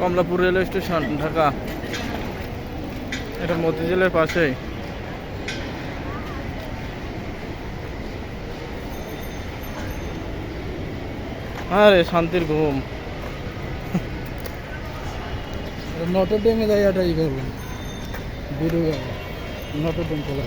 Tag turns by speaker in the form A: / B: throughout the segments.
A: Kamalapur railway station, Dhaka. এটা মতিঝিলের পাশেই। আরে, শান্তির ঘুম।
B: নটর ডেমে যাই এটা ই ভিডিও নটর ডেম চলে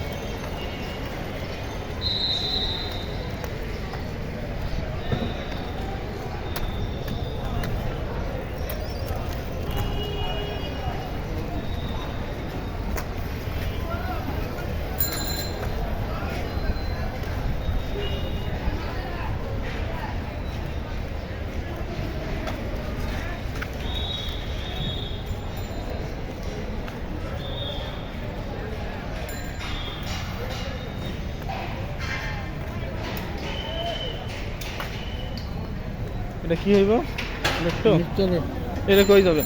A: এটা কি হইব?
B: চলে
A: এটা কই যাবে?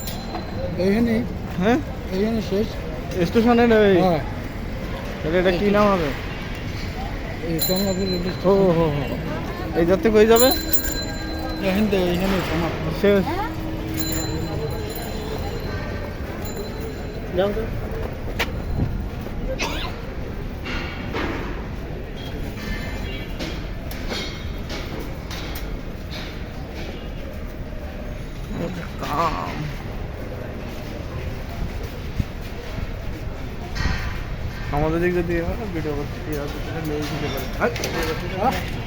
B: এইখানে
A: হ্যাঁ?
B: এইখানে শেষ।
A: স্টেশনের এই?
B: হ্যাঁ।
A: তাহলে এটা কি নাম হবে?
B: এই
A: ও হো হো এই যাতে কই যাবে?
B: এখান এইখানে সমাপ্ত
A: কাম আমাদের দিক দিয়ে ভিডিও করতে নেই দিতে পারে।